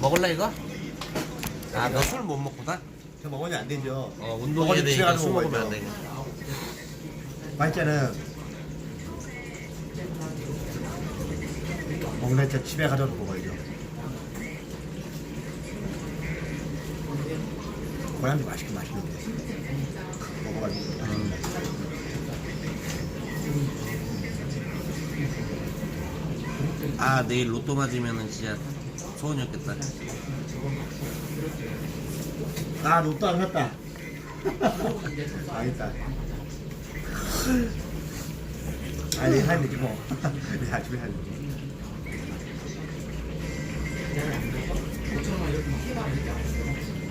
먹을래 이거? 아 너 술 못 먹구나? 저 먹으면 안 되죠. 어 운동해야 먹어도 집에 되니까 가서 술 먹으면 먹어야죠. 안 되니까 맛있잖아. 먹는 자 집에 가져서 먹어야죠. 고양이 맛있긴 맛있는데. 먹어가지고. 아 내일 로또 맞으면은 진짜 소원이었겠다 아, 로또 안 갔다. 망했다. 아니, 하면 되지 뭐. 내 아침에 하면 되지.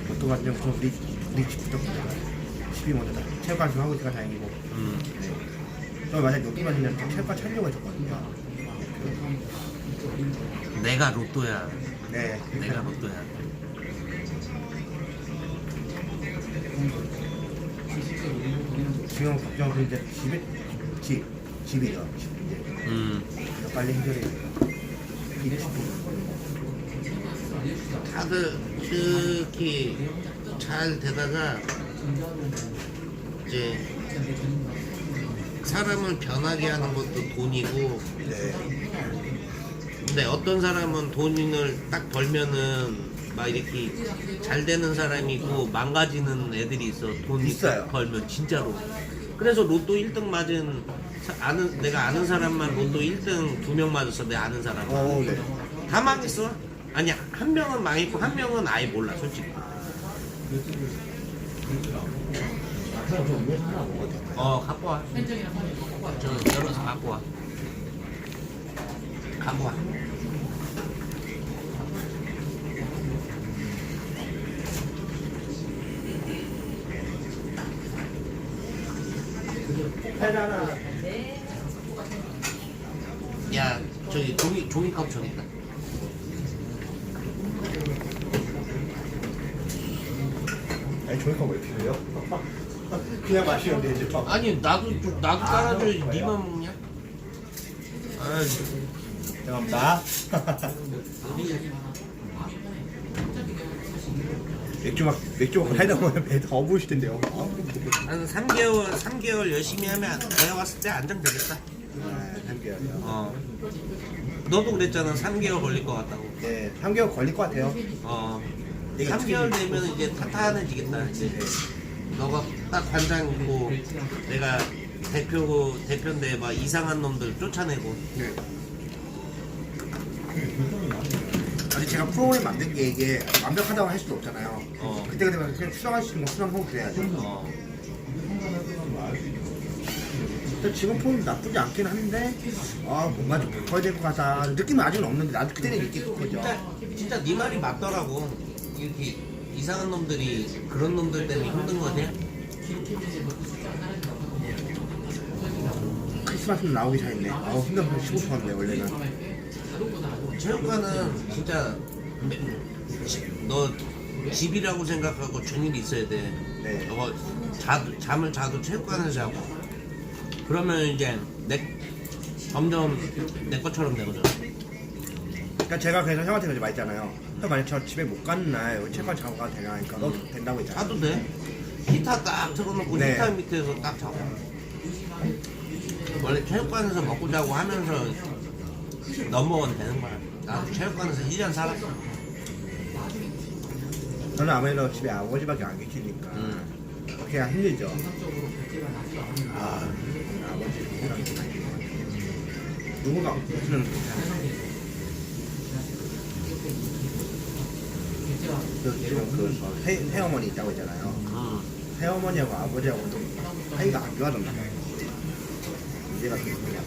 로또 같은 경우 우리, 우리 집부터 10이 먼저다. 체육관 좀 하고 있으니까 다행이고. 음. 네. 저 만약 로또 맞으면 체육관 촬영을 했었거든요. 내가 로또야 네. 내가 로또야 지금 걱정은 이제 집에, 집, 집이죠. 집 이제. 음 빨리 해결해야 돼요. 이게 다들 특히 잘 되다가 이제 사람을 변하게 하는 것도 돈이고 네. 근데 어떤 사람은 돈을 딱 벌면은 막 이렇게 잘 되는 사람이 있고 망가지는 애들이 있어 돈이 있어요. 딱 벌면 진짜로 그래서 로또 1등 맞은 사- 아는 내가 아는 사람만 로또 1등 두 명 맞았어 내 아는 사람 어, 네. 다 망했어 아니 한 명은 망했고 한 명은 아예 몰라 솔직히 어 갖고 와. 저 열어서 갖고 와. 갖고 와. 야 저기 종이 종이컵 저기 있다. 아니, 종이컵 왜 필요해요? 그냥 마시면 되죠. 아니 나도 좀- 나도 따라줘야지 그래요? 니만 먹냐? 아 죄송합니다. 맥주 막, 맥주 막 하다 보면 배 더 부으실 텐데요. 한 3개월 3개월 열심히 하면 내가 봤을 때 안정되겠다. 아, 3개월이요. 어. 너도 그랬잖아. 3개월 걸릴 것 같다고. 네, 3개월 걸릴 것 같아요. 어. 이게 3개월 어떻게 되면 이제 탄탄해지겠다. 이제 너가 딱 관장이고 내가 대표고 대표인데 막 이상한 놈들 쫓아내고. 네. 제가 프로그램 만든 게 이게 완벽하다고 할 수도 없잖아요. 어. 그때 그때 그냥 수정할 수 있는 거 수정하고 그래야죠. 어. 근데 지금 폼 나쁘지 않긴 한데 아 뭔가 좀 바꿔야 될 것 같다 느낌은 아직은 없는데 나도 그때는 느낄 거죠. 진짜 진짜 네 말이 맞더라고. 이렇게 이상한 놈들이 그런 놈들 때문에 힘든 거지. 크리스마스는 나오기 전인데 아우 힘들어서 쉬고 싶었는데 원래는 체육관은 진짜 지- 너 집이라고 생각하고 전일이 있어야 돼. 네. 너가 자도, 잠을 자도 체육관에서 자고. 그러면 이제 내 점점 내 것처럼 되거든. 그러니까 제가 그래서 형한테 그러지 말했잖아요. 형 만약 저 집에 못 가는 날 여기 체육관 자고 가도 되냐 하니까 너 된다고 했잖아. 자도 돼. 히터 딱 틀어놓고 네. 히터 밑에서 딱 자고. 원래 체육관에서 먹고 자고 하면서 넘버원 되는 거야. 나도 체육관에서 1년 살았어. 저는 아무래도 집에 아버지밖에 안 계시니까 음. 그냥 힘들죠. 아 아버지 누구가 없으면 그 지금 그 새, 새어머니 있다고 했잖아요. 음. 새어머니하고 아버지하고 좀 사이가 안 좋아졌나 봐요. 문제가 좀 있어요.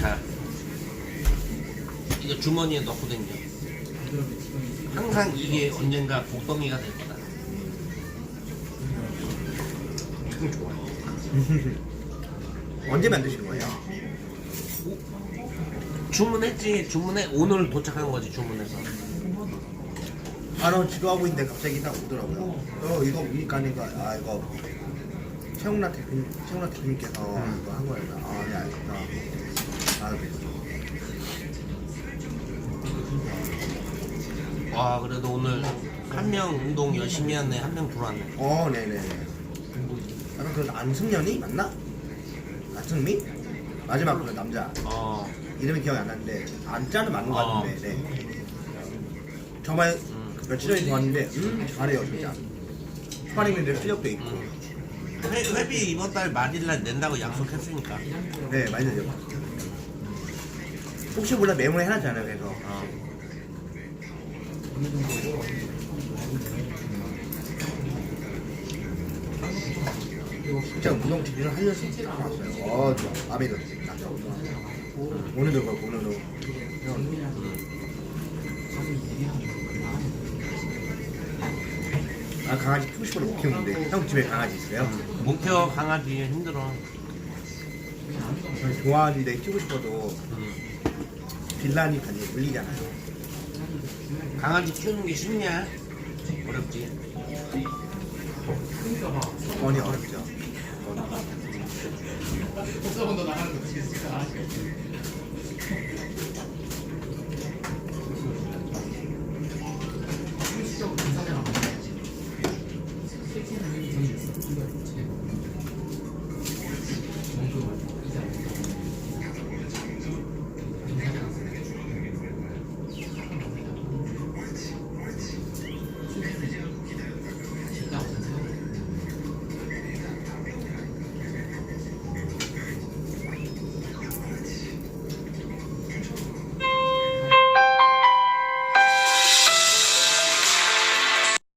자, 이거 주머니에 넣고 댕겨. 항상 이게 언젠가 복덩이가 될 거다. 참 좋아. 언제 만드신 거예요? 주문했지, 주문해. 오늘 도착한 거지, 주문해서. 바로 지도하고 있는데 갑자기 딱 오더라고요. 어 이거 보니까 이거 아 이거 최홍락 대표님, 최홍락 대표님께서 음. 그거 한 거예요. 아, 네, 알겠다. 아, 네. 와 그래도 오늘 한 명 운동 열심히 하네 한명 들어왔네 어, 네네. 아까 그 안승연이 맞나? 안승미? 마지막 그 남자 어 이름이 기억이 안 나는데 안짜는 맞는 거 어. 같은데. 네. 정말 음. 그 며칠 전에 좋았는데 음 잘해요 진짜. 스파링인데 실력도 있고. 음. 회, 회비 이번 달 말일날 낸다고 약속했으니까 네 많이 늘려. 혹시 몰라 메모를 해놨잖아요. 그래서 어. 진짜 운동 준비를 하면서 왔어요. 어 좋아. 마음에 들어. 오늘도 그렇고 오늘도. 아 강아지 키우고 싶어도 못 키우는데 형 집에 강아지 있어요? 목표 강아지 힘들어 저는 좋아하는데 키우고 싶어도 음. 빌라니 반이 물리잖아요. 강아지 키우는 게 쉽냐? 어렵지 번이 어렵죠.